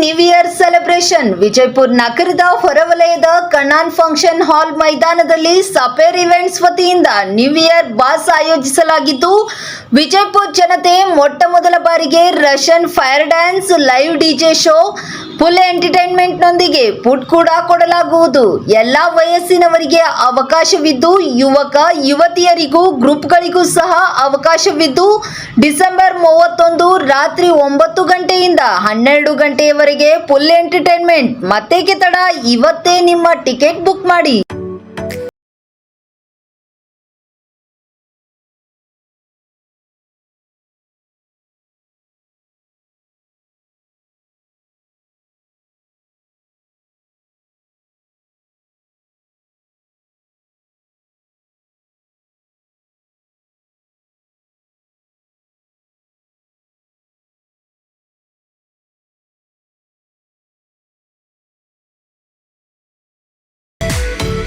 ವಿಜಯಪುರದಲ್ಲಿ ಮೊಟ್ಟ ಮೊದಲ ಬಾರಿಗೆ ಇಯರ್ ವಿಜಯಪುರ ನಗರದ ಹೊರವಲಯದ ಕಣ್ಣಾನ್ ಫಂಕ್ಷನ್ ಹಾಲ್ ಮೈದಾನದಲ್ಲಿ ಸಪೇರ್ ಇವೆಂಟ್ಸ್ ವತಿಯಿಂದ ನ್ಯೂ ಇಯರ್ ಬಾಸ್ ಆಯೋಜಿಸಲಾಗಿದ್ದು, ವಿಜಯಪುರ ಜನತೆ ಮೊಟ್ಟ ಮೊದಲ ಬಾರಿಗೆ Russian fire dance live DJ show, full ಎಂಟರ್ಟೈನ್ಮೆಂಟ್ನೊಂದಿಗೆ food ಕೂಡ ಕೊಡಲಾಗುವುದು. ಎಲ್ಲಾ ವಯಸ್ಸಿನವರಿಗೆ ಅವಕಾಶವಿದ್ದು, ಯುವಕ, ಯುವತಿಯರಿಗೂ, ಗ್ರೂಪ್ಗಳಿಗೂ ಸಹ ಅವಕಾಶವಿದ್ದು, ಡಿಸೆಂಬರ್ ಮೂವತ್ತೊಂದು ರಾತ್ರಿ ಒಂಬತ್ತು ಗಂಟೆಯಿಂದ ಹನ್ನೆರಡು ಗಂಟೆಯವರೆಗೆ ಫುಲ್ ಎಂಟರ್ಟೈನ್ಮೆಂಟ್. ಮತ್ತೇಕೆ ತಡ ಇವತ್ತೇ ನಿಮ್ಮ ಟಿಕೆಟ್ ಬುಕ್ ಮಾಡಿ.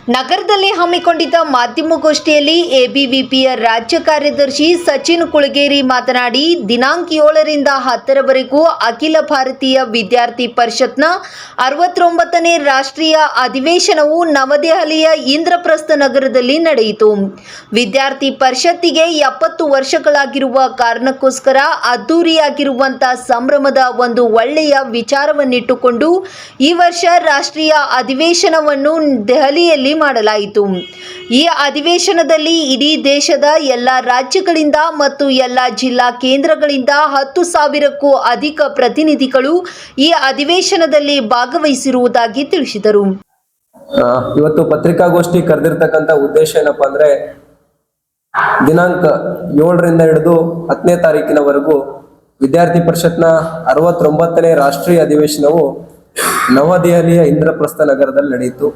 ನಗರದಲ್ಲಿ ಹಮ್ಮಿಕೊಂಡಿದ್ದ ಮಾಧ್ಯಮಗೋಷ್ಠಿಯಲ್ಲಿ ಎಬಿವಿಪಿಯ ರಾಜ್ಯ ಕಾರ್ಯದರ್ಶಿ ಸಚಿನ್ ಕುಳಗೇರಿ ಮಾತನಾಡಿ ದಿನಾಂಕ ಏಳರಿಂದ ಹತ್ತರವರೆಗೂ ಅಖಿಲ ಭಾರತೀಯ ವಿದ್ಯಾರ್ಥಿ ಪರಿಷತ್ನ ಅರವತ್ತೊಂಬತ್ತನೇ ರಾಷ್ಟ್ರೀಯ ಅಧಿವೇಶನವು ನವದೆಹಲಿಯ ಇಂದ್ರಪ್ರಸ್ಥ ನಗರದಲ್ಲಿ ನಡೆಯಿತು. ವಿದ್ಯಾರ್ಥಿ ಪರಿಷತ್ತಿಗೆ ಎಪ್ಪತ್ತು ವರ್ಷಗಳಾಗಿರುವ ಕಾರಣಕ್ಕೋಸ್ಕರ ಅದ್ದೂರಿಯಾಗಿರುವಂತಹ ಸಂಭ್ರಮದ ಒಂದು ಒಳ್ಳೆಯ ವಿಚಾರವನ್ನಿಟ್ಟುಕೊಂಡು, ಈ ವರ್ಷ ರಾಷ್ಟ್ರೀಯ ಅಧಿವೇಶನವನ್ನು ದೆಹಲಿಯಲ್ಲಿ ಮಾಡಲಾಯಿತು. ಈ ಅಧಿವೇಶನದಲ್ಲಿ ಇಡೀ ದೇಶದ ಎಲ್ಲ ರಾಜ್ಯಗಳಿಂದ ಮತ್ತು ಎಲ್ಲ ಜಿಲ್ಲಾ ಕೇಂದ್ರಗಳಿಂದ ಹತ್ತು ಸಾವಿರಕ್ಕೂ ಅಧಿಕ ಪ್ರತಿನಿಧಿಗಳು ಈ ಅಧಿವೇಶನದಲ್ಲಿ ಭಾಗವಹಿಸಿರುವುದಾಗಿ ತಿಳಿಸಿದರು. ಇವತ್ತು ಪತ್ರಿಕಾಗೋಷ್ಠಿ ಕರೆದಿರ್ತಕ್ಕಂಥ ಉದ್ದೇಶ ಏನಪ್ಪಾ ಅಂದ್ರೆ, ದಿನಾಂಕ ಏಳರಿಂದ ಹಿಡಿದು ಹತ್ತನೇ ತಾರೀಕಿನವರೆಗೂ ವಿದ್ಯಾರ್ಥಿ ಪರಿಷತ್ನ ಅರವತ್ತೊಂಬತ್ತನೇ ರಾಷ್ಟ್ರೀಯ ಅಧಿವೇಶನವು ನವದೆಹಲಿಯ ಇಂದ್ರಪ್ರಸ್ಥ ನಗರದಲ್ಲಿ ನಡೆಯಿತು.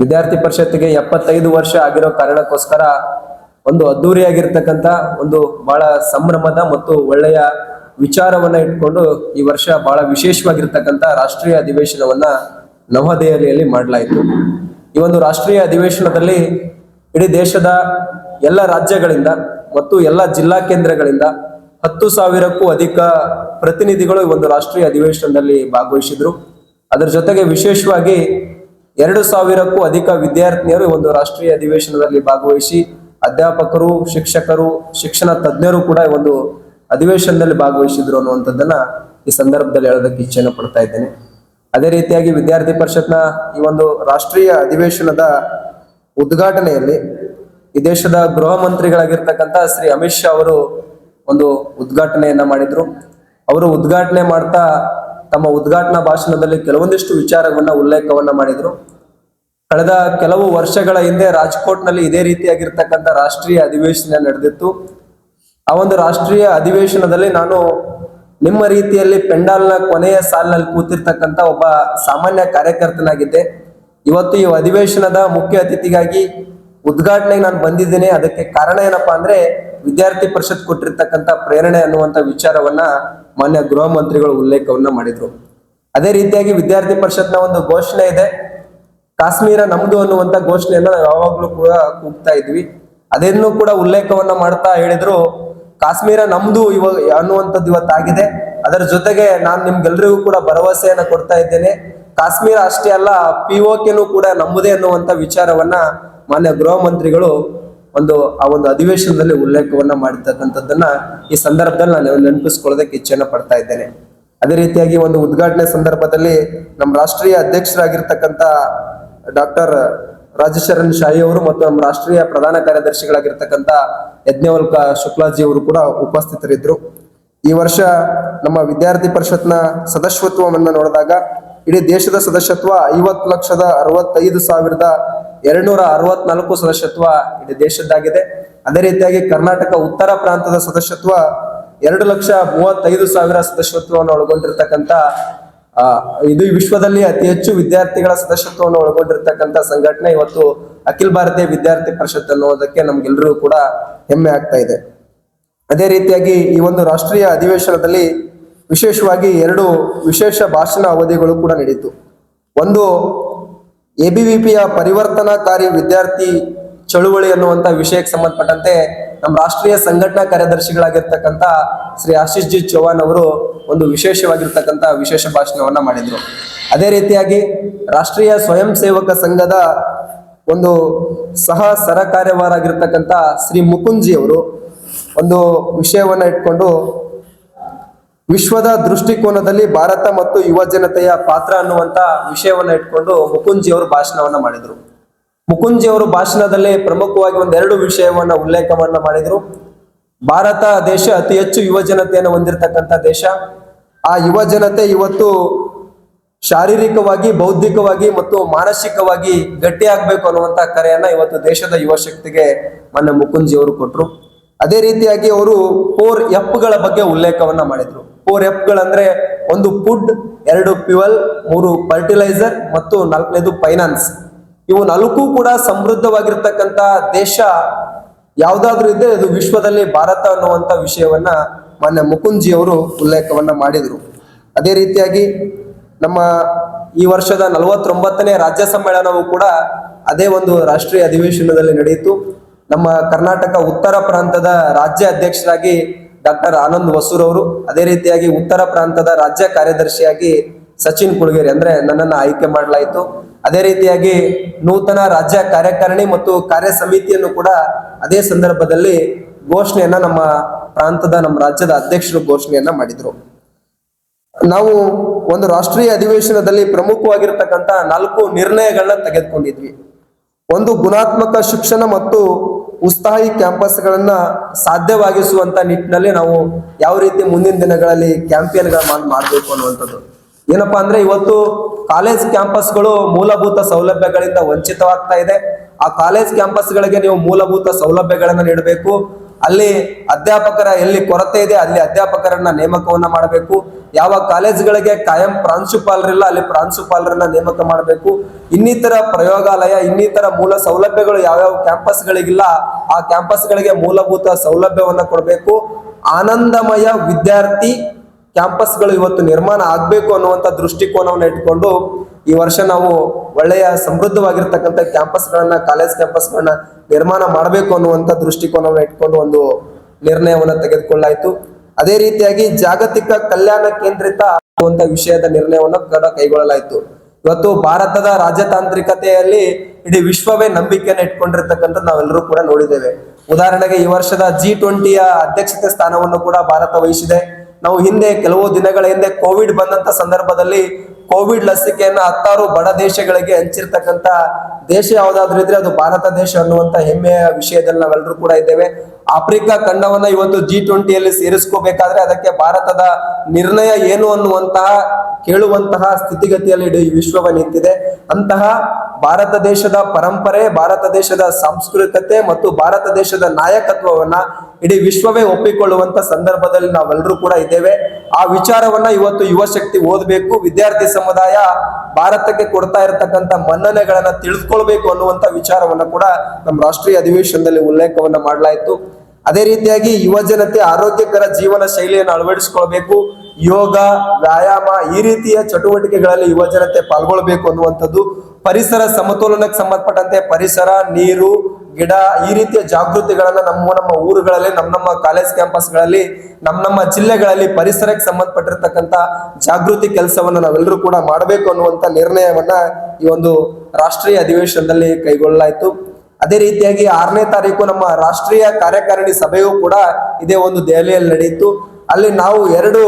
ವಿದ್ಯಾರ್ಥಿ ಪರಿಷತ್ಗೆ ಎಪ್ಪತ್ತೈದು ವರ್ಷ ಆಗಿರೋ ಕಾರಣಕ್ಕೋಸ್ಕರ ಒಂದು ಅದ್ದೂರಿಯಾಗಿರ್ತಕ್ಕಂಥ ಒಂದು ಬಹಳ ಸಂಭ್ರಮದ ಮತ್ತು ಒಳ್ಳೆಯ ವಿಚಾರವನ್ನ ಇಟ್ಕೊಂಡು ಈ ವರ್ಷ ಬಹಳ ವಿಶೇಷವಾಗಿರ್ತಕ್ಕಂಥ ರಾಷ್ಟ್ರೀಯ ಅಧಿವೇಶನವನ್ನ ನವದೆಹಲಿಯಲ್ಲಿ ಮಾಡಲಾಯಿತು. ಈ ಒಂದು ರಾಷ್ಟ್ರೀಯ ಅಧಿವೇಶನದಲ್ಲಿ ಇಡೀ ದೇಶದ ಎಲ್ಲ ರಾಜ್ಯಗಳಿಂದ ಮತ್ತು ಎಲ್ಲ ಜಿಲ್ಲಾ ಕೇಂದ್ರಗಳಿಂದ ಹತ್ತು ಸಾವಿರಕ್ಕೂ ಅಧಿಕ ಪ್ರತಿನಿಧಿಗಳು ಈ ಒಂದು ರಾಷ್ಟ್ರೀಯ ಅಧಿವೇಶನದಲ್ಲಿ ಭಾಗವಹಿಸಿದ್ರು. ಅದರ ಜೊತೆಗೆ ವಿಶೇಷವಾಗಿ ಎರಡು ಸಾವಿರಕ್ಕೂ ಅಧಿಕ ವಿದ್ಯಾರ್ಥಿನಿಯರು ಒಂದು ರಾಷ್ಟ್ರೀಯ ಅಧಿವೇಶನದಲ್ಲಿ ಭಾಗವಹಿಸಿ ಅಧ್ಯಾಪಕರು, ಶಿಕ್ಷಕರು, ಶಿಕ್ಷಣ ತಜ್ಞರು ಕೂಡ ಒಂದು ಅಧಿವೇಶನದಲ್ಲಿ ಭಾಗವಹಿಸಿದ್ರು ಅನ್ನುವಂಥದ್ದನ್ನ ಈ ಸಂದರ್ಭದಲ್ಲಿ ಹೇಳೋದಕ್ಕೆ ಇಚ್ಛೆಯನ್ನು ಪಡ್ತಾ ಇದ್ದೇನೆ. ಅದೇ ರೀತಿಯಾಗಿ ವಿದ್ಯಾರ್ಥಿ ಪರಿಷತ್ನ ಈ ಒಂದು ರಾಷ್ಟ್ರೀಯ ಅಧಿವೇಶನದ ಉದ್ಘಾಟನೆಯಲ್ಲಿ ಈ ದೇಶದ ಗೃಹ ಮಂತ್ರಿಗಳಾಗಿರ್ತಕ್ಕಂಥ ಶ್ರೀ ಅಮಿತ್ ಶಾ ಅವರು ಒಂದು ಉದ್ಘಾಟನೆಯನ್ನ ಮಾಡಿದ್ರು. ಅವರು ಉದ್ಘಾಟನೆ ಮಾಡ್ತಾ ತಮ್ಮ ಉದ್ಘಾಟನಾ ಭಾಷಣದಲ್ಲಿ ಕೆಲವೊಂದಿಷ್ಟು ವಿಚಾರವನ್ನ ಉಲ್ಲೇಖವನ್ನ ಮಾಡಿದ್ರು. ಕಳೆದ ಕೆಲವು ವರ್ಷಗಳ ಹಿಂದೆ ರಾಜ್ಕೋಟ್ನಲ್ಲಿ ಇದೇ ರೀತಿಯಾಗಿರ್ತಕ್ಕಂಥ ರಾಷ್ಟ್ರೀಯ ಅಧಿವೇಶನ ನಡೆದಿತ್ತು. ಆ ಒಂದು ರಾಷ್ಟ್ರೀಯ ಅಧಿವೇಶನದಲ್ಲಿ ನಾನು ನಿಮ್ಮ ರೀತಿಯಲ್ಲಿ ಪೆಂಡಾಲ್ನ ಕೊನೆಯ ಸಾಲಿನಲ್ಲಿ ಕೂತಿರ್ತಕ್ಕಂಥ ಒಬ್ಬ ಸಾಮಾನ್ಯ ಕಾರ್ಯಕರ್ತನಾಗಿದ್ದೆ. ಇವತ್ತು ಈ ಅಧಿವೇಶನದ ಮುಖ್ಯ ಅತಿಥಿಗಾಗಿ ಉದ್ಘಾಟನೆಗೆ ನಾನು ಬಂದಿದ್ದೇನೆ. ಅದಕ್ಕೆ ಕಾರಣ ಏನಪ್ಪಾ ಅಂದ್ರೆ ವಿದ್ಯಾರ್ಥಿ ಪರಿಷತ್ ಕೊಟ್ಟಿರ್ತಕ್ಕಂಥ ಪ್ರೇರಣೆ ಅನ್ನುವಂಥ ವಿಚಾರವನ್ನ ಮಾನ್ಯ ಗೃಹ ಮಂತ್ರಿಗಳು ಉಲ್ಲೇಖವನ್ನ ಮಾಡಿದ್ರು. ಅದೇ ರೀತಿಯಾಗಿ ವಿದ್ಯಾರ್ಥಿ ಪರಿಷತ್ನ ಒಂದು ಘೋಷಣೆ ಇದೆ. ಕಾಶ್ಮೀರ ನಮ್ದು ಅನ್ನುವಂತ ಘೋಷಣೆಯನ್ನ ನಾವು ಯಾವಾಗ್ಲೂ ಕೂಡ ಕೂಗ್ತಾ ಇದ್ವಿ. ಅದನ್ನು ಕೂಡ ಉಲ್ಲೇಖವನ್ನ ಮಾಡ್ತಾ ಹೇಳಿದ್ರು, ಕಾಶ್ಮೀರ ನಮ್ದು ಇವಾಗ ಅನ್ನುವಂಥದ್ದು ಇವತ್ತಾಗಿದೆ. ಅದರ ಜೊತೆಗೆ ನಾನು ನಿಮ್ಗೆಲ್ರಿಗೂ ಕೂಡ ಭರವಸೆಯನ್ನ ಕೊಡ್ತಾ ಇದ್ದೇನೆ. ಕಾಶ್ಮೀರ ಅಷ್ಟೇ ಅಲ್ಲ, ಪಿ ಓಕೆನೂ ಕೂಡ ನಮ್ಮದೇ ಅನ್ನುವಂತ ವಿಚಾರವನ್ನ ಮಾನ್ಯ ಗೃಹ ಮಂತ್ರಿಗಳು ಒಂದು, ಆ ಒಂದು ಅಧಿವೇಶನದಲ್ಲಿ ಉಲ್ಲೇಖವನ್ನ ಮಾಡಿರ್ತಕ್ಕಂಥದ್ದನ್ನ ಈ ಸಂದರ್ಭದಲ್ಲಿ ನಾನು ನೆನಪಿಸ್ಕೊಳ್ಳೋದಕ್ಕೆ ಇಚ್ಛೆಯನ್ನು ಪಡ್ತಾ ಇದ್ದೇನೆ. ಅದೇ ರೀತಿಯಾಗಿ ಒಂದು ಉದ್ಘಾಟನೆ ಸಂದರ್ಭದಲ್ಲಿ ನಮ್ಮ ರಾಷ್ಟ್ರೀಯ ಅಧ್ಯಕ್ಷರಾಗಿರ್ತಕ್ಕಂಥ ಡಾಕ್ಟರ್ ರಾಜಶರಣ್ ಶಾಹಿ ಅವರು ಮತ್ತು ನಮ್ಮ ರಾಷ್ಟ್ರೀಯ ಪ್ರಧಾನ ಕಾರ್ಯದರ್ಶಿಗಳಾಗಿರ್ತಕ್ಕಂಥ ಯಜ್ಞವಲ್ಕ ಶುಕ್ಲಾಜಿ ಅವರು ಕೂಡ ಉಪಸ್ಥಿತರಿದ್ದರು. ಈ ವರ್ಷ ನಮ್ಮ ವಿದ್ಯಾರ್ಥಿ ಪರಿಷತ್ನ ಸದಸ್ಯತ್ವವನ್ನು ನೋಡಿದಾಗ ಇಡೀ ದೇಶದ ಸದಸ್ಯತ್ವ ಐವತ್ತು ಲಕ್ಷದ ಅರವತ್ತೈದು ಸಾವಿರದ ಎರಡ್ನೂರ ಅರವತ್ನಾಲ್ಕು ಸದಸ್ಯತ್ವ ಇಡೀ ದೇಶದ್ದಾಗಿದೆ. ಅದೇ ರೀತಿಯಾಗಿ ಕರ್ನಾಟಕ ಉತ್ತರ ಪ್ರಾಂತದ ಸದಸ್ಯತ್ವ ಎರಡು ಲಕ್ಷ ಮೂವತ್ತೈದು ಸಾವಿರ ಸದಸ್ಯತ್ವವನ್ನು ಒಳಗೊಂಡಿರ್ತಕ್ಕಂಥ ಇದು ವಿಶ್ವದಲ್ಲಿ ಅತಿ ಹೆಚ್ಚು ವಿದ್ಯಾರ್ಥಿಗಳ ಸದಸ್ಯತ್ವವನ್ನು ಒಳಗೊಂಡಿರ್ತಕ್ಕಂಥ ಸಂಘಟನೆ. ಇವತ್ತು ಅಖಿಲ ಭಾರತೀಯ ವಿದ್ಯಾರ್ಥಿ ಪರಿಷತ್ ಅನ್ನೋದಕ್ಕೆ ನಮ್ಗೆಲ್ಲರಿಗೂ ಕೂಡ ಹೆಮ್ಮೆ ಆಗ್ತಾ ಇದೆ. ಅದೇ ರೀತಿಯಾಗಿ ಈ ಒಂದು ರಾಷ್ಟ್ರೀಯ ಅಧಿವೇಶನದಲ್ಲಿ ವಿಶೇಷವಾಗಿ ಎರಡು ವಿಶೇಷ ಭಾಷಣ ಅವಧಿಗಳು ಕೂಡ ನಡೆಯಿತು. ಒಂದು ಎಬಿವಿಪಿಯ ಪರಿವರ್ತನಾಕಾರಿ ವಿದ್ಯಾರ್ಥಿ ಚಳುವಳಿ ಅನ್ನುವಂಥ ವಿಷಯಕ್ಕೆ ಸಂಬಂಧಪಟ್ಟಂತೆ ನಮ್ಮ ರಾಷ್ಟ್ರೀಯ ಸಂಘಟನಾ ಕಾರ್ಯದರ್ಶಿಗಳಾಗಿರ್ತಕ್ಕಂಥ ಶ್ರೀ ಆಶೀಶ್ ಜಿ ಚೌಹಾಣ್ ಅವರು ಒಂದು ವಿಶೇಷವಾಗಿರ್ತಕ್ಕಂಥ ವಿಶೇಷ ಭಾಷಣವನ್ನ ಮಾಡಿದ್ರು. ಅದೇ ರೀತಿಯಾಗಿ ರಾಷ್ಟ್ರೀಯ ಸ್ವಯಂ ಸೇವಕ ಸಂಘದ ಒಂದು ಸಹ ಸರಕಾರ್ಯವಾರಾಗಿರ್ತಕ್ಕಂಥ ಶ್ರೀ ಮುಕುಂಜಿ ಅವರು ಒಂದು ವಿಷಯವನ್ನ ಇಟ್ಕೊಂಡು ವಿಶ್ವದ ದೃಷ್ಟಿಕೋನದಲ್ಲಿ ಭಾರತ ಮತ್ತು ಯುವ ಜನತೆಯ ಪಾತ್ರ ಅನ್ನುವಂತ ವಿಷಯವನ್ನ ಇಟ್ಕೊಂಡು ಮುಕುಂಜಿ ಅವರು ಭಾಷಣವನ್ನ ಮಾಡಿದ್ರು. ಮುಕುಂಜಿ ಅವರು ಭಾಷಣದಲ್ಲಿ ಪ್ರಮುಖವಾಗಿ ಒಂದೆರಡು ವಿಷಯವನ್ನ ಉಲ್ಲೇಖವನ್ನ ಮಾಡಿದ್ರು. ಭಾರತ ದೇಶ ಅತಿ ಹೆಚ್ಚು ಯುವ ಜನತೆಯನ್ನು ಹೊಂದಿರತಕ್ಕಂತ ದೇಶ. ಆ ಯುವ ಜನತೆ ಇವತ್ತು ಶಾರೀರಿಕವಾಗಿ, ಬೌದ್ಧಿಕವಾಗಿ ಮತ್ತು ಮಾನಸಿಕವಾಗಿ ಗಟ್ಟಿಯಾಗಬೇಕು ಅನ್ನುವಂತ ಕರೆಯನ್ನ ಇವತ್ತು ದೇಶದ ಯುವ ಶಕ್ತಿಗೆ ಮೊನ್ನೆ ಮುಕುಂಜಿ ಅವರು ಕೊಟ್ಟರು ಅದೇ ರೀತಿಯಾಗಿ ಅವರು ಫೋರ್ ಎಫ್ಗಳ ಬಗ್ಗೆ ಉಲ್ಲೇಖವನ್ನ ಮಾಡಿದ್ರು. ಫೋರ್ ಎಫ್ಗಳಂದ್ರೆ ಒಂದು ಫುಡ್ ಎರಡು ಫ್ಯೂಯಲ್ ಮೂರು ಫರ್ಟಿಲೈಸರ್ ಮತ್ತು ನಾಲ್ಕನೇದು ಫೈನಾನ್ಸ್ ಇವು ನಾಲ್ಕು ಕೂಡ ಸಮೃದ್ಧವಾಗಿರ್ತಕ್ಕಂಥ ದೇಶ ಯಾವ್ದಾದ್ರು ಇದ್ರೆ ಅದು ವಿಶ್ವದಲ್ಲಿ ಭಾರತ ಅನ್ನುವಂತ ವಿಷಯವನ್ನ ಮಾನ್ಯ ಮುಕುಂಜಿ ಅವರು ಉಲ್ಲೇಖವನ್ನ ಮಾಡಿದ್ರು. ಅದೇ ರೀತಿಯಾಗಿ ನಮ್ಮ ಈ ವರ್ಷದ ನಲವತ್ತೊಂಬತ್ತನೇ ರಾಜ್ಯ ಸಮ್ಮೇಳನವು ಕೂಡ ಅದೇ ಒಂದು ರಾಷ್ಟ್ರೀಯ ಅಧಿವೇಶನದಲ್ಲಿ ನಡೆಯಿತು. ನಮ್ಮ ಕರ್ನಾಟಕ ಉತ್ತರ ಪ್ರಾಂತದ ರಾಜ್ಯ ಅಧ್ಯಕ್ಷರಾಗಿ ಡಾಕ್ಟರ್ ಆನಂದ್ ವಸೂರ್ ಅವರು. ಅದೇ ರೀತಿಯಾಗಿ ಉತ್ತರ ಪ್ರಾಂತದ ರಾಜ್ಯ ಕಾರ್ಯದರ್ಶಿಯಾಗಿ ಸಚಿನ್ ಕುಳಗೇರಿ ಅಂದ್ರೆ ನನ್ನನ್ನು ಆಯ್ಕೆ ಮಾಡಲಾಯಿತು. ಅದೇ ರೀತಿಯಾಗಿ ನೂತನ ರಾಜ್ಯ ಕಾರ್ಯಕಾರಿಣಿ ಮತ್ತು ಕಾರ್ಯ ಸಮಿತಿಯನ್ನು ಕೂಡ ಅದೇ ಸಂದರ್ಭದಲ್ಲಿ ಘೋಷಣೆಯನ್ನ ನಮ್ಮ ಪ್ರಾಂತದ, ನಮ್ಮ ರಾಜ್ಯದ ಅಧ್ಯಕ್ಷರು ಘೋಷಣೆಯನ್ನ ಮಾಡಿದ್ರು. ನಾವು ಒಂದು ರಾಷ್ಟ್ರೀಯ ಅಧಿವೇಶನದಲ್ಲಿ ಪ್ರಮುಖವಾಗಿರ್ತಕ್ಕಂಥ ನಾಲ್ಕು ನಿರ್ಣಯಗಳನ್ನ ತೆಗೆದುಕೊಂಡಿದ್ವಿ. ಒಂದು ಗುಣಾತ್ಮಕ ಶಿಕ್ಷಣ ಮತ್ತು ಉತ್ಸಾಹಿ ಕ್ಯಾಂಪಸ್ಗಳನ್ನ ಸಾಧ್ಯವಾಗಿಸುವಂತ ನಿಟ್ಟಿನಲ್ಲಿ ನಾವು ಯಾವ ರೀತಿ ಮುಂದಿನ ದಿನಗಳಲ್ಲಿ ಕ್ಯಾಂಪೇನ್ಗಳನ್ನ ಮಾಡಬೇಕು ಅನ್ನುವಂಥದ್ದು. ಏನಪ್ಪಾ ಅಂದ್ರೆ ಇವತ್ತು ಕಾಲೇಜ್ ಕ್ಯಾಂಪಸ್ಗಳು ಮೂಲಭೂತ ಸೌಲಭ್ಯಗಳಿಂದ ವಂಚಿತವಾಗ್ತಾ ಇದೆ. ಆ ಕಾಲೇಜ್ ಕ್ಯಾಂಪಸ್ಗಳಿಗೆ ನೀವು ಮೂಲಭೂತ ಸೌಲಭ್ಯಗಳನ್ನ ನೀಡಬೇಕು. ಅಲ್ಲಿ ಅಧ್ಯಾಪಕರ ಎಲ್ಲಿ ಕೊರತೆ ಇದೆ, ಅಲ್ಲಿ ಅಧ್ಯಾಪಕರನ್ನ ನೇಮಕವನ್ನ ಮಾಡಬೇಕು. ಯಾವ ಕಾಲೇಜ್ಗಳಿಗೆ ಕಾಯಂ ಪ್ರಾಂಶುಪಾಲರಿಲ್ಲ, ಅಲ್ಲಿ ಪ್ರಾಂಶುಪಾಲರನ್ನ ನೇಮಕ ಮಾಡಬೇಕು. ಇನ್ನಿತರ ಪ್ರಯೋಗಾಲಯ, ಇನ್ನಿತರ ಮೂಲ ಸೌಲಭ್ಯಗಳು ಯಾವ್ಯಾವ ಕ್ಯಾಂಪಸ್ಗಳಿಗಿಲ್ಲ, ಆ ಕ್ಯಾಂಪಸ್ಗಳಿಗೆ ಮೂಲಭೂತ ಸೌಲಭ್ಯವನ್ನ ಕೊಡಬೇಕು. ಆನಂದಮಯ ವಿದ್ಯಾರ್ಥಿ ಕ್ಯಾಂಪಸ್ಗಳು ಇವತ್ತು ನಿರ್ಮಾಣ ಆಗಬೇಕು ಅನ್ನುವಂಥ ದೃಷ್ಟಿಕೋನವನ್ನು ಇಟ್ಕೊಂಡು ಈ ವರ್ಷ ನಾವು ಒಳ್ಳೆಯ ಸಮೃದ್ಧವಾಗಿರ್ತಕ್ಕಂಥ ಕ್ಯಾಂಪಸ್ಗಳನ್ನ, ಕಾಲೇಜ್ ಕ್ಯಾಂಪಸ್ಗಳನ್ನ ನಿರ್ಮಾಣ ಮಾಡಬೇಕು ಅನ್ನುವಂಥ ದೃಷ್ಟಿಕೋನವನ್ನು ಇಟ್ಕೊಂಡು ಒಂದು ನಿರ್ಣಯವನ್ನು ತೆಗೆದುಕೊಳ್ಳಾಯಿತು. ಅದೇ ರೀತಿಯಾಗಿ ಜಾಗತಿಕ ಕಲ್ಯಾಣ ಕೇಂದ್ರಿತ ಆಗುವಂಥ ವಿಷಯದ ನಿರ್ಣಯವನ್ನು ಕೂಡ ಕೈಗೊಳ್ಳಲಾಯಿತು. ಇವತ್ತು ಭಾರತದ ರಾಜತಾಂತ್ರಿಕತೆಯಲ್ಲಿ ಇಡೀ ವಿಶ್ವವೇ ನಂಬಿಕೆಯನ್ನು ಇಟ್ಕೊಂಡಿರ್ತಕ್ಕಂಥದ್ದು ನಾವೆಲ್ಲರೂ ಕೂಡ ನೋಡಿದ್ದೇವೆ. ಉದಾಹರಣೆಗೆ ಈ ವರ್ಷದ ಜಿ ಟ್ವೆಂಟಿಯ ಅಧ್ಯಕ್ಷತೆ ಸ್ಥಾನವನ್ನು ಕೂಡ ಭಾರತ ವಹಿಸಿದೆ. ನಾವು ಹಿಂದೆ ಕೆಲವು ದಿನಗಳ ಹಿಂದೆ ಕೋವಿಡ್ ಬಂದಂತ ಸಂದರ್ಭದಲ್ಲಿ ಕೋವಿಡ್ ಲಸಿಕೆಯನ್ನ ಹತ್ತಾರು ಬಡ ದೇಶಗಳಿಗೆ ಹಂಚಿರ್ತಕ್ಕಂತ ದೇಶ ಯಾವ್ದಾದ್ರು ಇದ್ರೆ ಅದು ಭಾರತ ದೇಶ ಅನ್ನುವಂತ ಹೆಮ್ಮೆಯ ವಿಷಯದಲ್ಲಿ ನಾವೆಲ್ಲರೂ ಕೂಡ ಇದ್ದೇವೆ. ಆಫ್ರಿಕಾ ಖಂಡವನ್ನ ಇವತ್ತು ಜಿ ಟ್ವೆಂಟಿಯಲ್ಲಿ ಸೇರಿಸ್ಕೋಬೇಕಾದ್ರೆ ಅದಕ್ಕೆ ಭಾರತದ ನಿರ್ಣಯ ಏನು ಅನ್ನುವಂತಹ ಕೇಳುವಂತಹ ಸ್ಥಿತಿಗತಿಯಲ್ಲಿ ಇಡೀ ವಿಶ್ವವ ನಿಂತಿದೆ. ಅಂತಹ ಭಾರತ ದೇಶದ ಪರಂಪರೆ, ಭಾರತ ದೇಶದ ಸಾಂಸ್ಕೃತಿಕತೆ ಮತ್ತು ಭಾರತ ದೇಶದ ನಾಯಕತ್ವವನ್ನ ಇಡೀ ವಿಶ್ವವೇ ಒಪ್ಪಿಕೊಳ್ಳುವಂತ ಸಂದರ್ಭದಲ್ಲಿ ನಾವೆಲ್ಲರೂ ಕೂಡ ಇದ್ದೇವೆ. ಆ ವಿಚಾರವನ್ನ ಇವತ್ತು ಯುವ ಶಕ್ತಿ ಓದಬೇಕು, ವಿದ್ಯಾರ್ಥಿ ಸಮುದಾಯ ಭಾರತಕ್ಕೆ ಕೊಡ್ತಾ ಇರತಕ್ಕಂತ ಮನ್ನಣೆಗಳನ್ನ ತಿಳಿದುಕೊಳ್ಬೇಕು ಅನ್ನುವಂತ ವಿಚಾರವನ್ನ ಕೂಡ ನಮ್ಮ ರಾಷ್ಟ್ರೀಯ ಅಧಿವೇಶನದಲ್ಲಿ ಉಲ್ಲೇಖವನ್ನ ಮಾಡಲಾಯಿತು. ಅದೇ ರೀತಿಯಾಗಿ ಯುವ ಜನತೆ ಆರೋಗ್ಯಕರ ಜೀವನ ಶೈಲಿಯನ್ನು ಅಳವಡಿಸಿಕೊಳ್ಬೇಕು. ಯೋಗ, ವ್ಯಾಯಾಮ ಈ ರೀತಿಯ ಚಟುವಟಿಕೆಗಳಲ್ಲಿ ಯುವ ಜನತೆ ಪಾಲ್ಗೊಳ್ಬೇಕು ಅನ್ನುವಂಥದ್ದು. ಪರಿಸರ ಸಮತೋಲನಕ್ಕೆ ಸಂಬಂಧಪಟ್ಟಂತೆ ಪರಿಸರ, ನೀರು ಗಿಡ ಈ ರೀತಿಯ ಜಾಗೃತಿಗಳನ್ನ ನಮ್ಮ ನಮ್ಮ ಊರುಗಳಲ್ಲಿ, ನಮ್ಮ ನಮ್ಮ ಕಾಲೇಜ್ ಕ್ಯಾಂಪಸ್ಗಳಲ್ಲಿ ನಮ್ಮ ನಮ್ಮ ಜಿಲ್ಲೆಗಳಲ್ಲಿ ಪರಿಸರಕ್ಕೆ ಸಂಬಂಧಪಟ್ಟಿರ್ತಕ್ಕಂಥ ಜಾಗೃತಿ ಕೆಲಸವನ್ನು ನಾವೆಲ್ಲರೂ ಕೂಡ ಮಾಡಬೇಕು ಅನ್ನುವಂತ ನಿರ್ಣಯವನ್ನ ಈ ಒಂದು ರಾಷ್ಟ್ರೀಯ ಅಧಿವೇಶನದಲ್ಲಿ ಕೈಗೊಳ್ಳಲಾಯಿತು. ಅದೇ ರೀತಿಯಾಗಿ ಆರನೇ ತಾರೀಕು ನಮ್ಮ ರಾಷ್ಟ್ರೀಯ ಕಾರ್ಯಕಾರಿಣಿ ಸಭೆಯೂ ಕೂಡ ಇದೇ ಒಂದು ದೆಹಲಿಯಲ್ಲಿ ನಡೆಯಿತು. ಅಲ್ಲಿ ನಾವು ಎರಡು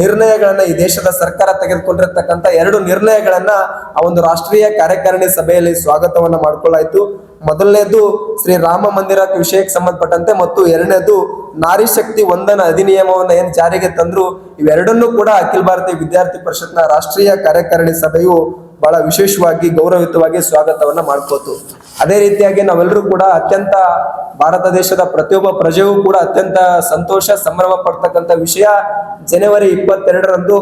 ನಿರ್ಣಯಗಳನ್ನ ಈ ದೇಶದ ಸರ್ಕಾರ ತೆಗೆದುಕೊಂಡಿರ್ತಕ್ಕಂಥ ಎರಡು ನಿರ್ಣಯಗಳನ್ನ ಆ ಒಂದು ರಾಷ್ಟ್ರೀಯ ಕಾರ್ಯಕಾರಿಣಿ ಸಭೆಯಲ್ಲಿ ಸ್ವಾಗತವನ್ನ ಮಾಡ್ಕೊಳ್ಳಾಯ್ತು ಮೊದಲನೇದು ಶ್ರೀ ರಾಮ ಮಂದಿರ ವಿಷಯಕ್ಕೆ ಸಂಬಂಧಪಟ್ಟಂತೆ ಮತ್ತು ಎರಡನೇದು ನಾರಿ ಶಕ್ತಿ ವಂದನ ಅಧಿನಿಯಮವನ್ನು ಏನು ಜಾರಿಗೆ ತಂದ್ರು, ಇವೆರಡನ್ನೂ ಕೂಡ ಅಖಿಲ ಭಾರತೀಯ ವಿದ್ಯಾರ್ಥಿ ಪರಿಷತ್ನ ರಾಷ್ಟ್ರೀಯ ಕಾರ್ಯಕಾರಿಣಿ ಸಭೆಯು ಬಹಳ ವಿಶೇಷವಾಗಿ ಗೌರವಯುತವಾಗಿ ಸ್ವಾಗತವನ್ನ ಮಾಡ್ಕೋತು. ಅದೇ ರೀತಿಯಾಗಿ ನಾವೆಲ್ಲರೂ ಕೂಡ ಅತ್ಯಂತ ಭಾರತ ದೇಶದ ಪ್ರತಿಯೊಬ್ಬ ಪ್ರಜೆಯೂ ಕೂಡ ಅತ್ಯಂತ ಸಂತೋಷ, ಸಂಭ್ರಮ ಪಡ್ತಕ್ಕಂಥ ವಿಷಯ ಜನವರಿ ಇಪ್ಪತ್ತೆರಡರಂದು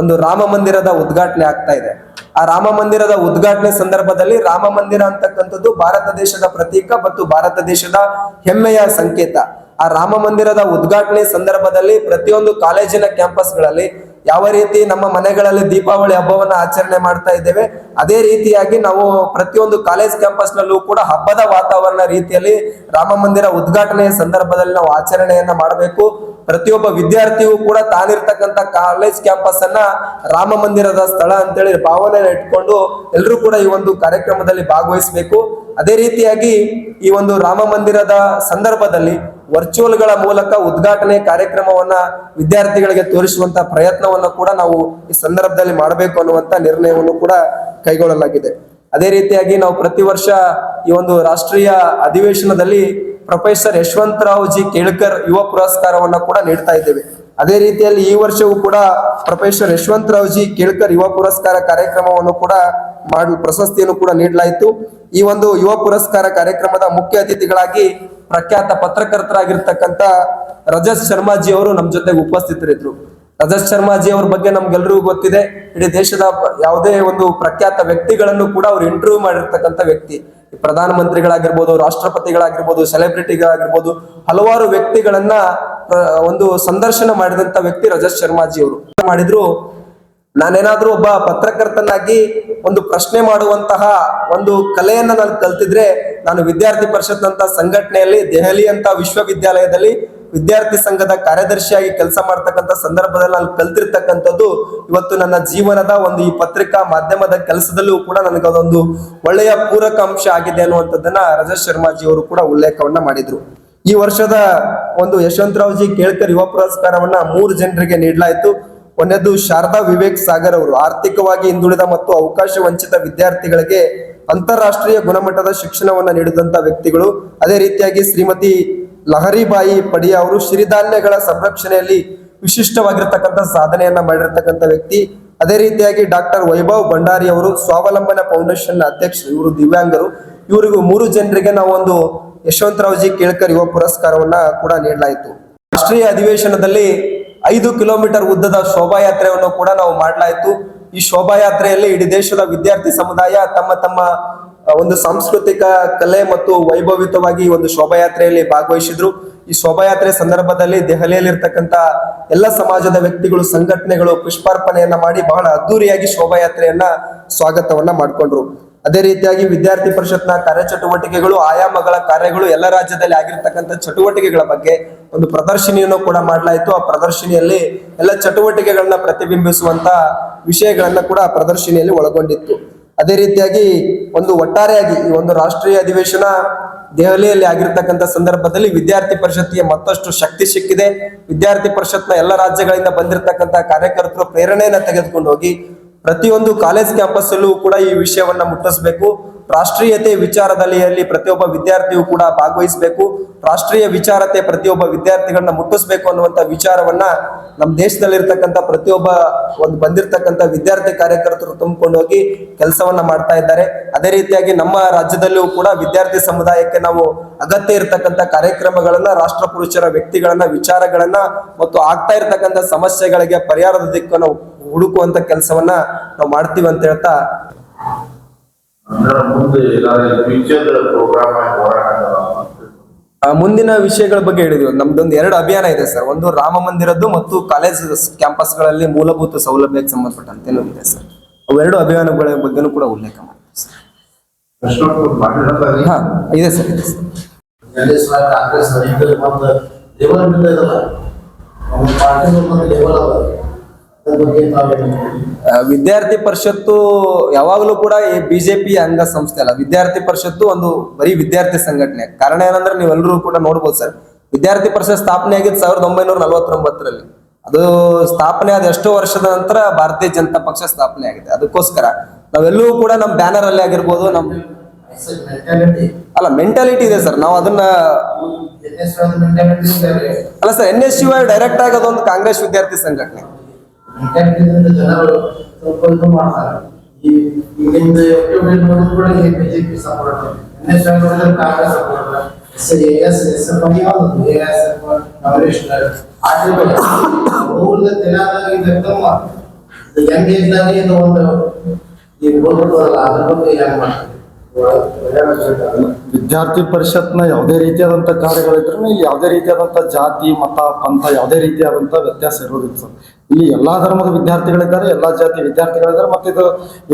ಒಂದು ರಾಮ ಮಂದಿರದ ಉದ್ಘಾಟನೆ ಆಗ್ತಾ ಇದೆ. ಆ ರಾಮ ಮಂದಿರದ ಉದ್ಘಾಟನೆ ಸಂದರ್ಭದಲ್ಲಿ ರಾಮ ಮಂದಿರ ಅಂತಕ್ಕಂಥದ್ದು ಭಾರತ ದೇಶದ ಪ್ರತೀಕ ಮತ್ತು ಭಾರತ ದೇಶದ ಹೆಮ್ಮೆಯ ಸಂಕೇತ. ಆ ರಾಮ ಮಂದಿರದ ಉದ್ಘಾಟನೆ ಸಂದರ್ಭದಲ್ಲಿ ಪ್ರತಿಯೊಂದು ಕಾಲೇಜಿನ ಕ್ಯಾಂಪಸ್ಗಳಲ್ಲಿ ಯಾವ ರೀತಿ ನಮ್ಮ ಮನೆಗಳಲ್ಲಿ ದೀಪಾವಳಿ ಹಬ್ಬವನ್ನು ಆಚರಣೆ ಮಾಡ್ತಾ ಇದ್ದೇವೆ, ಅದೇ ರೀತಿಯಾಗಿ ನಾವು ಪ್ರತಿಯೊಂದು ಕಾಲೇಜ್ ಕ್ಯಾಂಪಸ್ ನಲ್ಲೂ ಕೂಡ ಹಬ್ಬದ ವಾತಾವರಣ ರೀತಿಯಲ್ಲಿ ರಾಮ ಮಂದಿರ ಉದ್ಘಾಟನೆಯ ಸಂದರ್ಭದಲ್ಲಿ ನಾವು ಆಚರಣೆಯನ್ನ ಮಾಡಬೇಕು. ಪ್ರತಿಯೊಬ್ಬ ವಿದ್ಯಾರ್ಥಿಯು ಕೂಡ ತಾನಿರ್ತಕ್ಕಂಥ ಕಾಲೇಜ್ ಕ್ಯಾಂಪಸ್ ಅನ್ನ ರಾಮ ಮಂದಿರದ ಸ್ಥಳ ಅಂತೇಳಿ ಭಾವನೆ ಇಟ್ಕೊಂಡು ಎಲ್ಲರೂ ಕೂಡ ಈ ಒಂದು ಕಾರ್ಯಕ್ರಮದಲ್ಲಿ ಭಾಗವಹಿಸಬೇಕು. ಅದೇ ರೀತಿಯಾಗಿ ಈ ಒಂದು ರಾಮ ಮಂದಿರದ ಸಂದರ್ಭದಲ್ಲಿ ವರ್ಚುವಲ್ಗಳ ಮೂಲಕ ಉದ್ಘಾಟನೆ ಕಾರ್ಯಕ್ರಮವನ್ನ ವಿದ್ಯಾರ್ಥಿಗಳಿಗೆ ತೋರಿಸುವಂತ ಪ್ರಯತ್ನವನ್ನು ಕೂಡ ನಾವು ಈ ಸಂದರ್ಭದಲ್ಲಿ ಮಾಡಬೇಕು ಅನ್ನುವಂತ ನಿರ್ಣಯವನ್ನು ಕೂಡ ಕೈಗೊಳ್ಳಲಾಗಿದೆ. ಅದೇ ರೀತಿಯಾಗಿ ನಾವು ಪ್ರತಿ ವರ್ಷ ಈ ಒಂದು ರಾಷ್ಟ್ರೀಯ ಅಧಿವೇಶನದಲ್ಲಿ ಪ್ರೊಫೆಸರ್ ಯಶವಂತರಾವ್ ಜಿ ಕೇಳ್ಕರ್ ಯುವ ಪುರಸ್ಕಾರವನ್ನ ಕೂಡ ನೀಡ್ತಾ ಇದ್ದೇವೆ. ಅದೇ ರೀತಿಯಲ್ಲಿ ಈ ವರ್ಷವೂ ಕೂಡ ಪ್ರೊಫೆಸರ್ ಯಶವಂತರಾವ್ ಜಿ ಕೇಳ್ಕರ್ ಯುವ ಪುರಸ್ಕಾರ ಕಾರ್ಯಕ್ರಮವನ್ನು ಕೂಡ ಮಾಡಲು ಪ್ರಶಸ್ತಿಯನ್ನು ಕೂಡ ನೀಡಲಾಯಿತು. ಈ ಒಂದು ಯುವ ಪುರಸ್ಕಾರ ಕಾರ್ಯಕ್ರಮದ ಮುಖ್ಯ ಅತಿಥಿಗಳಾಗಿ ಪ್ರಖ್ಯಾತ ಪತ್ರಕರ್ತರಾಗಿರ್ತಕ್ಕಂಥ ರಜತ್ ಶರ್ಮಾಜಿ ಅವರು ನಮ್ಮ ಜೊತೆಗೆ ಉಪಸ್ಥಿತರಿದ್ರು ರಜತ್ ಶರ್ಮಾಜಿ ಅವ್ರ ಬಗ್ಗೆ ನಮ್ಗೆಲ್ರಿಗೂ ಗೊತ್ತಿದೆ. ಇಡೀ ದೇಶದ ಯಾವುದೇ ಒಂದು ಪ್ರಖ್ಯಾತ ವ್ಯಕ್ತಿಗಳನ್ನು ಕೂಡ ಅವ್ರು ಇಂಟರ್ವ್ಯೂ ಮಾಡಿರ್ತಕ್ಕಂಥ ವ್ಯಕ್ತಿ. ಪ್ರಧಾನ ಮಂತ್ರಿಗಳಾಗಿರ್ಬೋದು ರಾಷ್ಟ್ರಪತಿಗಳಾಗಿರ್ಬೋದು ಸೆಲೆಬ್ರಿಟಿಗಳಾಗಿರ್ಬೋದು ಹಲವಾರು ವ್ಯಕ್ತಿಗಳನ್ನ ಒಂದು ಸಂದರ್ಶನ ಮಾಡಿದಂತ ವ್ಯಕ್ತಿ ರಜತ್ ಶರ್ಮಾಜಿ ಅವರು. ಮಾಡಿದ್ರು. ನಾನೇನಾದ್ರೂ ಒಬ್ಬ ಪತ್ರಕರ್ತನಾಗಿ ಒಂದು ಪ್ರಶ್ನೆ ಮಾಡುವಂತಹ ಒಂದು ಕಲೆಯನ್ನ ನಾನು ಕಲ್ತಿದ್ರೆ ನಾನು ವಿದ್ಯಾರ್ಥಿ ಪರಿಷತ್ ಅಂತ ಸಂಘಟನೆಯಲ್ಲಿ ದೆಹಲಿ ಅಂತ ವಿಶ್ವವಿದ್ಯಾಲಯದಲ್ಲಿ ವಿದ್ಯಾರ್ಥಿ ಸಂಘದ ಕಾರ್ಯದರ್ಶಿಯಾಗಿ ಕೆಲಸ ಮಾಡ್ತಕ್ಕಂಥ ಸಂದರ್ಭದಲ್ಲಿ ನಾನು ಕಲ್ತಿರ್ತಕ್ಕಂಥದ್ದು ಇವತ್ತು ನನ್ನ ಜೀವನದ ಒಂದು ಈ ಪತ್ರಿಕಾ ಮಾಧ್ಯಮದ ಕೆಲಸದಲ್ಲೂ ಕೂಡ ನನಗೆ ಅದೊಂದು ಒಳ್ಳೆಯ ಪೂರಕ ಅಂಶ ಆಗಿದೆ ಅನ್ನುವಂಥದ್ದನ್ನ ರಜತ್ ಶರ್ಮಾಜಿ ಅವರು ಕೂಡ ಉಲ್ಲೇಖವನ್ನ ಮಾಡಿದ್ರು. ಈ ವರ್ಷದ ಒಂದು ಯಶವಂತರಾವ್ ಜಿ ಕೇಳ್ಕರ್ ಯುವ ಪುರಸ್ಕಾರವನ್ನ ಮೂರು ಜನರಿಗೆ ನೀಡಲಾಯಿತು. ಒಂದನೇದು ಶಾರದಾ ವಿವೇಕ್ ಸಾಗರ್ ಅವರು. ಆರ್ಥಿಕವಾಗಿ ಹಿಂದುಳಿದ ಮತ್ತು ಅವಕಾಶ ವಂಚಿತ ವಿದ್ಯಾರ್ಥಿಗಳಿಗೆ ಅಂತಾರಾಷ್ಟ್ರೀಯ ಗುಣಮಟ್ಟದ ಶಿಕ್ಷಣವನ್ನು ನೀಡಿದಂತ ವ್ಯಕ್ತಿಗಳು. ಅದೇ ರೀತಿಯಾಗಿ ಶ್ರೀಮತಿ ಲಹರಿಬಾಯಿ ಪಡಿಯ ಅವರು ಸಿರಿಧಾನ್ಯಗಳ ಸಂರಕ್ಷಣೆಯಲ್ಲಿ ವಿಶಿಷ್ಟವಾಗಿರ್ತಕ್ಕಂಥ ಸಾಧನೆಯನ್ನ ಮಾಡಿರ್ತಕ್ಕಂಥ ವ್ಯಕ್ತಿ. ಅದೇ ರೀತಿಯಾಗಿ ಡಾಕ್ಟರ್ ವೈಭವ್ ಭಂಡಾರಿ ಅವರು ಸ್ವಾವಲಂಬನ ಫೌಂಡೇಶನ್ ಅಧ್ಯಕ್ಷರು ಇವರು ದಿವ್ಯಾಂಗರು. ಇವರಿಗೂ ಮೂರು ಜನರಿಗೆ ನಾವೊಂದು ಯಶವಂತರಾವ್ ಜಿ ಕೇಳ್ಕರ್ ಯುವ ಪುರಸ್ಕಾರವನ್ನ ಕೂಡ ನೀಡಲಾಯಿತು. ರಾಷ್ಟ್ರೀಯ ಅಧಿವೇಶನದಲ್ಲಿ ಐದು ಕಿಲೋಮೀಟರ್ ಉದ್ದದ ಶೋಭಾಯಾತ್ರೆಯನ್ನು ಕೂಡ ನಾವು ಮಾಡಲಾಯಿತು. ಈ ಶೋಭಾಯಾತ್ರೆಯಲ್ಲಿ ಇಡೀ ದೇಶದ ವಿದ್ಯಾರ್ಥಿ ಸಮುದಾಯ ತಮ್ಮ ತಮ್ಮ ಒಂದು ಸಾಂಸ್ಕೃತಿಕ ಕಲೆ ಮತ್ತು ವೈಭವಿತವಾಗಿ ಒಂದು ಶೋಭಾಯಾತ್ರೆಯಲ್ಲಿ ಭಾಗವಹಿಸಿದ್ರು. ಈ ಶೋಭಾಯಾತ್ರೆ ಸಂದರ್ಭದಲ್ಲಿ ದೆಹಲಿಯಲ್ಲಿರ್ತಕ್ಕಂಥ ಎಲ್ಲ ಸಮಾಜದ ವ್ಯಕ್ತಿಗಳು, ಸಂಘಟನೆಗಳು ಪುಷ್ಪಾರ್ಪಣೆಯನ್ನ ಮಾಡಿ ಬಹಳ ಅದ್ದೂರಿಯಾಗಿ ಶೋಭಾಯಾತ್ರೆಯನ್ನ ಸ್ವಾಗತವನ್ನ ಮಾಡಿಕೊಂಡ್ರು. ಅದೇ ರೀತಿಯಾಗಿ ವಿದ್ಯಾರ್ಥಿ ಪರಿಷತ್ನ ಕಾರ್ಯಚಟುವಟಿಕೆಗಳು, ಆಯಾಮಗಳ ಕಾರ್ಯಗಳು ಎಲ್ಲ ರಾಜ್ಯದಲ್ಲಿ ಆಗಿರ್ತಕ್ಕಂಥ ಚಟುವಟಿಕೆಗಳ ಬಗ್ಗೆ ಒಂದು ಪ್ರದರ್ಶನಿಯನ್ನು ಕೂಡ ಮಾಡಲಾಯಿತು. ಆ ಪ್ರದರ್ಶನಿಯಲ್ಲಿ ಎಲ್ಲ ಚಟುವಟಿಕೆಗಳನ್ನ ಪ್ರತಿಬಿಂಬಿಸುವಂತ ವಿಷಯಗಳನ್ನ ಕೂಡ ಆ ಪ್ರದರ್ಶನಿಯಲ್ಲಿ ಒಳಗೊಂಡಿತ್ತು. ಅದೇ ರೀತಿಯಾಗಿ ಒಂದು ಒಟ್ಟಾರೆಯಾಗಿ ಈ ಒಂದು ರಾಷ್ಟ್ರೀಯ ಅಧಿವೇಶನ ದೆಹಲಿಯಲ್ಲಿ ಆಗಿರ್ತಕ್ಕಂಥ ಸಂದರ್ಭದಲ್ಲಿ ವಿದ್ಯಾರ್ಥಿ ಪರಿಷತ್ತಿಗೆ ಮತ್ತಷ್ಟು ಶಕ್ತಿ ಸಿಕ್ಕಿದೆ. ವಿದ್ಯಾರ್ಥಿ ಪರಿಷತ್ನ ಎಲ್ಲ ರಾಜ್ಯಗಳಿಂದ ಬಂದಿರತಕ್ಕಂಥ ಕಾರ್ಯಕರ್ತರು ಪ್ರೇರಣೆಯನ್ನ ತೆಗೆದುಕೊಂಡು ಹೋಗಿ ಪ್ರತಿಯೊಂದು ಕಾಲೇಜ್ ಕ್ಯಾಂಪಸ್ ಅಲ್ಲೂ ಕೂಡ ಈ ವಿಷಯವನ್ನ ಮುಟ್ಟಿಸಬೇಕು. ರಾಷ್ಟ್ರೀಯತೆ ವಿಚಾರದಲ್ಲಿ ಪ್ರತಿಯೊಬ್ಬ ವಿದ್ಯಾರ್ಥಿಯು ಕೂಡ ಭಾಗವಹಿಸಬೇಕು. ರಾಷ್ಟ್ರೀಯ ವಿಚಾರತೆ ಪ್ರತಿಯೊಬ್ಬ ವಿದ್ಯಾರ್ಥಿಗಳನ್ನ ಮುಟ್ಟಿಸ್ಬೇಕು ಅನ್ನುವಂತ ವಿಚಾರವನ್ನ ನಮ್ಮ ದೇಶದಲ್ಲಿರ್ತಕ್ಕಂಥ ಪ್ರತಿಯೊಬ್ಬ ಒಂದು ಬಂದಿರತಕ್ಕಂಥ ವಿದ್ಯಾರ್ಥಿ ಕಾರ್ಯಕರ್ತರು ತುಂಬಿಕೊಂಡು ಹೋಗಿ ಕೆಲಸವನ್ನ ಮಾಡ್ತಾ ಇದ್ದಾರೆ. ಅದೇ ರೀತಿಯಾಗಿ ನಮ್ಮ ರಾಜ್ಯದಲ್ಲೂ ಕೂಡ ವಿದ್ಯಾರ್ಥಿ ಸಮುದಾಯಕ್ಕೆ ನಾವು ಅಗತ್ಯ ಇರತಕ್ಕಂಥ ಕಾರ್ಯಕ್ರಮಗಳನ್ನ, ರಾಷ್ಟ್ರ ಪುರುಷರ ವ್ಯಕ್ತಿಗಳನ್ನ, ವಿಚಾರಗಳನ್ನ ಮತ್ತು ಆಗ್ತಾ ಇರತಕ್ಕಂಥ ಸಮಸ್ಯೆಗಳಿಗೆ ಪರಿಹಾರದ ದಿಕ್ಕನ್ನು ಹುಡುಕುವಂತ ಕೆಲಸವನ್ನ ನಾವು ಮಾಡ್ತೀವಿ ಅಂತ ಹೇಳ್ತಾ ಮುಂದಿನ ವಿಷಯಗಳ ಬಗ್ಗೆ ಹೇಳಿದ್ವಿ. ನಮ್ದೊಂದು ಎರಡು ಅಭಿಯಾನ ಇದೆ ಸರ್. ಒಂದು ರಾಮ ಮಂದಿರದ್ದು ಮತ್ತು ಕಾಲೇಜ್ ಕ್ಯಾಂಪಸ್ಗಳಲ್ಲಿ ಮೂಲಭೂತ ಸೌಲಭ್ಯಕ್ಕೆ ಸಂಬಂಧಪಟ್ಟಂತೆ ಇದೆ ಸರ್. ಅವೆರಡು ಅಭಿಯಾನಗಳ ಬಗ್ಗೆನೂ ಕೂಡ ಉಲ್ಲೇಖ ಮಾಡಿದ್ವಿ ಸರ್. ಹಾ ಇದೆ ಸರ್ ಇದೆ ಸರ್. ಕಾಂಗ್ರೆಸ್ ಲೆವೆಲ್ ವಿದ್ಯಾರ್ಥಿ ಪರಿಷತ್ತು ಯಾವಾಗಲೂ ಕೂಡ ಈ ಬಿಜೆಪಿ ಅಂಗ ಸಂಸ್ಥೆ ಅಲ್ಲ. ವಿದ್ಯಾರ್ಥಿ ಪರಿಷತ್ತು ಒಂದು ಬರೀ ವಿದ್ಯಾರ್ಥಿ ಸಂಘಟನೆ. ಕಾರಣ ಏನಂದ್ರೆ ನೀವೆಲ್ಲರೂ ಕೂಡ ನೋಡ್ಬೋದು ಸರ್. ವಿದ್ಯಾರ್ಥಿ ಪರಿಷತ್ ಸ್ಥಾಪನೆ ಆಗಿದ್ದು ಸಾವಿರದ ಒಂಬೈನೂರ ನಲವತ್ತೊಂಬತ್ತರಲ್ಲಿ. ಅದು ಸ್ಥಾಪನೆ ಆದ ಎಷ್ಟೋ ವರ್ಷದ ನಂತರ ಭಾರತೀಯ ಜನತಾ ಪಕ್ಷ ಸ್ಥಾಪನೆ ಆಗಿದೆ. ಅದಕ್ಕೋಸ್ಕರ ನಾವೆಲ್ಲರೂ ಕೂಡ ನಮ್ಮ ಬ್ಯಾನರ್ ಅಲ್ಲಿ ಆಗಿರ್ಬೋದು ನಮ್ ಅಲ್ಲ ಮೆಂಟಾಲಿಟಿ ಇದೆ ಸರ್. ನಾವು ಅದನ್ನ ಅಲ್ಲ sir N S U direct ಆಗೋದೊಂದು Congress ವಿದ್ಯಾರ್ಥಿ ಸಂಘಟನೆ. ಮೆಂಟಾಲಿಟಿಯಿಂದ ಜನರು ಸ್ವಲ್ಪ ಇದು ಮಾಡ್ತಾರೆ ಈ ಈಗಿಂದ ನೋಡಿದ ಕೂಡ ಬಿಜೆಪಿ ಸಪೋರ್ಟ್ ಎನ್ ಎಸ್ ನೋಡಿದ್ರೆ Congress support S S S F I ಯಾವ್ದು A S F Congress article ಊರ್ದ Telangana ಇದಕ್ಕಮ್ಮ ಯಂಗ್ ಏಜ್ದಾಗ ಇದು ಒಂದು ಈ ಬೋರ್ಡ್ ಅದ್ರ ಬಗ್ಗೆ ಹೆಂಗ್ ಮಾಡ್ತಾರೆ ಒಳ್ಳೆ ರಿಸಲ್ಟ್ ಅಲ್ಲ ವಿದ್ಯಾರ್ಥಿ ಪರಿಷತ್ನ ಯಾವುದೇ ರೀತಿಯಾದಂಥ ಕಾರ್ಯಗಳಿದ್ರೂ ಇಲ್ಲಿ ಯಾವುದೇ ರೀತಿಯಾದಂಥ ಜಾತಿ, ಮತ, ಪಂಥ ಯಾವುದೇ ರೀತಿಯಾದಂಥ ವ್ಯತ್ಯಾಸ ಇರೋದಿಲ್ಲ ಸರ್ ಇಲ್ಲಿ ಎಲ್ಲಾ ಧರ್ಮದ ವಿದ್ಯಾರ್ಥಿಗಳಿದ್ದಾರೆ, ಎಲ್ಲಾ ಜಾತಿ ವಿದ್ಯಾರ್ಥಿಗಳಿದ್ದಾರೆ, ಮತ್ತು ಇದು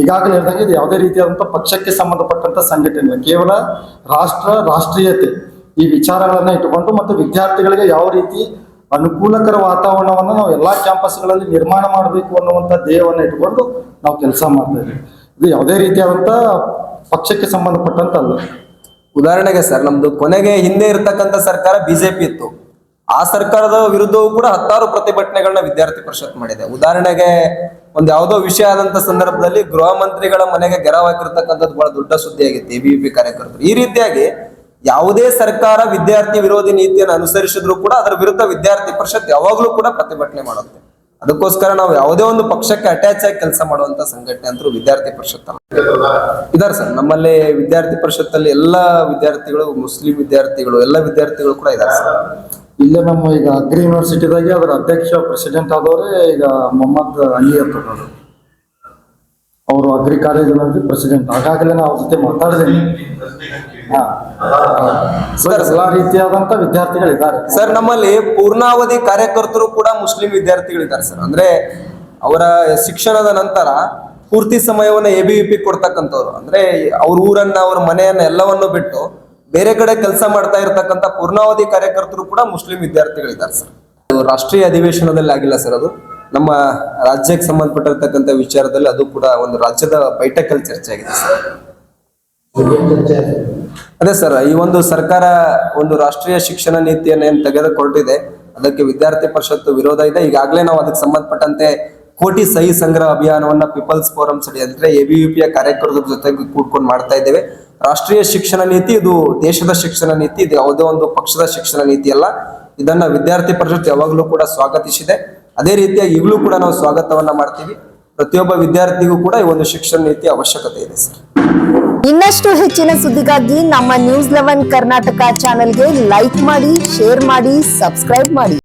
ಈಗಾಗಲೇ ಹೇಳ್ದಂಗೆ ಇದು ಯಾವುದೇ ರೀತಿಯಾದಂಥ ಪಕ್ಷಕ್ಕೆ ಸಂಬಂಧಪಟ್ಟಂತ ಸಂಘಟನೆ. ಕೇವಲ ರಾಷ್ಟ್ರ, ರಾಷ್ಟ್ರೀಯತೆ ಈ ವಿಚಾರಗಳನ್ನ ಇಟ್ಟುಕೊಂಡು ಮತ್ತು ವಿದ್ಯಾರ್ಥಿಗಳಿಗೆ ಯಾವ ರೀತಿ ಅನುಕೂಲಕರ ವಾತಾವರಣವನ್ನು ನಾವು ಎಲ್ಲಾ ಕ್ಯಾಂಪಸ್ಗಳಲ್ಲಿ ನಿರ್ಮಾಣ ಮಾಡಬೇಕು ಅನ್ನುವಂಥ ಧ್ಯೇಯವನ್ನು ಇಟ್ಕೊಂಡು ನಾವು ಕೆಲಸ ಮಾಡ್ತಾ ಇದು ಯಾವುದೇ ರೀತಿಯಾದಂಥ ಪಕ್ಷಕ್ಕೆ ಸಂಬಂಧಪಟ್ಟಂತ ಅಲ್ಲ. ಉದಾಹರಣೆಗೆ ಸರ್, ನಮ್ದು ಕೊನೆಗೆ ಹಿಂದೆ ಇರತಕ್ಕಂತ ಸರ್ಕಾರ ಬಿಜೆಪಿ ಇತ್ತು. ಆ ಸರ್ಕಾರದ ವಿರುದ್ಧವೂ ಕೂಡ ಹತ್ತಾರು ಪ್ರತಿಭಟನೆಗಳನ್ನ ವಿದ್ಯಾರ್ಥಿ ಪರಿಷತ್ ಮಾಡಿದೆ. ಉದಾಹರಣೆಗೆ ಒಂದ್ ಯಾವುದೋ ವಿಷಯ ಆದಂತ ಸಂದರ್ಭದಲ್ಲಿ ಗೃಹ ಮಂತ್ರಿಗಳ ಮನೆಗೆ ಗೆರವಾಗಿರ್ತಕ್ಕಂಥದ್ದು ಬಹಳ ದೊಡ್ಡ ಸುದ್ದಿ ಆಗಿತ್ತು ಎಬಿವಿಪಿ ಕಾರ್ಯಕರ್ತರು. ಈ ರೀತಿಯಾಗಿ ಯಾವುದೇ ಸರ್ಕಾರ ವಿದ್ಯಾರ್ಥಿ ವಿರೋಧಿ ನೀತಿಯನ್ನು ಅನುಸರಿಸಿದ್ರು ಕೂಡ ಅದರ ವಿರುದ್ಧ ವಿದ್ಯಾರ್ಥಿ ಪರಿಷತ್ ಯಾವಾಗ್ಲೂ ಕೂಡ ಪ್ರತಿಭಟನೆ ಮಾಡುತ್ತೆ. ಅದಕ್ಕೋಸ್ಕರ ನಾವು ಯಾವುದೇ ಒಂದು ಪಕ್ಷಕ್ಕೆ ಅಟ್ಯಾಚ್ ಆಗಿ ಕೆಲಸ ಮಾಡುವಂತ ಸಂಘಟನೆ ಅಂತೂ ವಿದ್ಯಾರ್ಥಿ ಪರಿಷತ್ ಅಲ್ಲ. ಇದಾರೆ ಸರ್, ನಮ್ಮಲ್ಲಿ ವಿದ್ಯಾರ್ಥಿ ಪರಿಷತ್ತಲ್ಲಿ ಎಲ್ಲ ವಿದ್ಯಾರ್ಥಿಗಳು, ಮುಸ್ಲಿಂ ವಿದ್ಯಾರ್ಥಿಗಳು, ಎಲ್ಲ ವಿದ್ಯಾರ್ಥಿಗಳು ಕೂಡ ಇದ್ದಾರೆ ಸರ್. ಇಲ್ಲೇ ನಮ್ಮ ಈಗ ಅಗ್ರಿ ಯೂನಿವರ್ಸಿಟಿದಾಗೆ ಅದರ ಅಧ್ಯಕ್ಷ ಪ್ರೆಸಿಡೆಂಟ್ ಆದವರೇ ಈಗ ಮೊಹಮ್ಮದ್ ಅಲಿ ಅಂತ ಅವರು ಅಗ್ರಿ ಕಾಲೇಜಿನಲ್ಲಿ ಪ್ರೆಸಿಡೆಂಟ್ ಆಗಾಗಲೇ ನಾವು ಅವ್ರ ಜೊತೆ ಮಾತಾಡಿದ್ದೀನಿ ಎಲ್ಲಾ ರೀತಿಯಾದಂತ ವಿದ್ಯಾರ್ಥಿಗಳಿದ್ದಾರೆ. ಸರ್ ನಮ್ಮಲ್ಲಿ ಪೂರ್ಣಾವಧಿ ಕಾರ್ಯಕರ್ತರು ಕೂಡ ಮುಸ್ಲಿಂ ವಿದ್ಯಾರ್ಥಿಗಳಿದ್ದಾರೆ ಸರ್. ಅಂದ್ರೆ ಅವರ ಶಿಕ್ಷಣದ ನಂತರ ಪೂರ್ತಿ ಸಮಯವನ್ನ ಎ ಬಿ ಪಿ ಕೊಡ್ತಕ್ಕಂಥವ್ರು. ಅಂದ್ರೆ ಅವ್ರ ಊರನ್ನ ಅವ್ರ ಮನೆಯನ್ನ ಎಲ್ಲವನ್ನು ಬಿಟ್ಟು ಬೇರೆ ಕಡೆ ಕೆಲಸ ಮಾಡ್ತಾ ಇರ್ತಕ್ಕಂಥ ಪೂರ್ಣಾವಧಿ ಕಾರ್ಯಕರ್ತರು ಕೂಡ ಮುಸ್ಲಿಂ ವಿದ್ಯಾರ್ಥಿಗಳಿದ್ದಾರೆ ಸರ್. ಅದು ರಾಷ್ಟ್ರೀಯ ಅಧಿವೇಶನದಲ್ಲಿ ಆಗಿಲ್ಲ ಸರ್ ಅದು. ನಮ್ಮ ರಾಜ್ಯಕ್ಕೆ ಸಂಬಂಧಪಟ್ಟಿರತಕ್ಕಂತ ವಿಚಾರದಲ್ಲಿ ಅದು ಕೂಡ ಒಂದು ರಾಜ್ಯದ ಬೈಠಕಲ್ಲಿ ಚರ್ಚೆ ಆಗಿದೆ ಸರ್? ಅದೇ ಸರ್, ಈ ಒಂದು ಸರ್ಕಾರ ಒಂದು ರಾಷ್ಟ್ರೀಯ ಶಿಕ್ಷಣ ನೀತಿಯನ್ನು ಏನ್ ತೆಗೆದುಕೊಂಡಿದೆ ಅದಕ್ಕೆ ವಿದ್ಯಾರ್ಥಿ ಪರಿಷತ್ತು ವಿರೋಧ ಇದೆ. ಈಗಾಗಲೇ ನಾವು ಅದಕ್ಕೆ ಸಂಬಂಧಪಟ್ಟಂತೆ ಕೋಟಿ ಸಹಿ ಸಂಗ್ರಹ ಅಭಿಯಾನವನ್ನ ಪೀಪಲ್ಸ್ ಫೋರಂ ಸಡಿ ಅಂದ್ರೆ ಎಬಿಯುಪಿಯ ಕಾರ್ಯಕರ್ತರ ಜೊತೆಗೆ ಕೂಡ್ಕೊಂಡು ಮಾಡ್ತಾ ಇದ್ದೇವೆ. ರಾಷ್ಟ್ರೀಯ ಶಿಕ್ಷಣ ನೀತಿ, ಇದು ದೇಶದ ಶಿಕ್ಷಣ ನೀತಿ, ಇದು ಯಾವುದೇ ಒಂದು ಪಕ್ಷದ ಶಿಕ್ಷಣ ನೀತಿ ಅಲ್ಲ. ಇದನ್ನ ವಿದ್ಯಾರ್ಥಿ ಪರಿಷತ್ ಯಾವಾಗಲೂ ಕೂಡ ಸ್ವಾಗತಿಸಿದೆ. ಅದೇ ರೀತಿಯಾಗಿ ಈಗಲೂ ಕೂಡ ನಾವು ಸ್ವಾಗತವನ್ನ ಮಾಡ್ತೀವಿ. ಪ್ರತಿಯೊಬ್ಬ ವಿದ್ಯಾರ್ಥಿಗೂ ಕೂಡ ಈ ಒಂದು ಶಿಕ್ಷಣ ನೀತಿ ಅವಶ್ಯಕತೆ ಇದೆ ಸರ್. ಇನ್ನಷ್ಟು ಹೆಚ್ಚಿನ ಸುದ್ದಿಗಾಗಿ ನಮ್ಮ ನ್ಯೂಸ್ ಲೆವೆನ್ ಕರ್ನಾಟಕ ಚಾನೆಲ್ಗೆ ಲೈಕ್ ಮಾಡಿ, ಶೇರ್ ಮಾಡಿ, ಸಬ್ಸ್ಕ್ರೈಬ್ ಮಾಡಿ.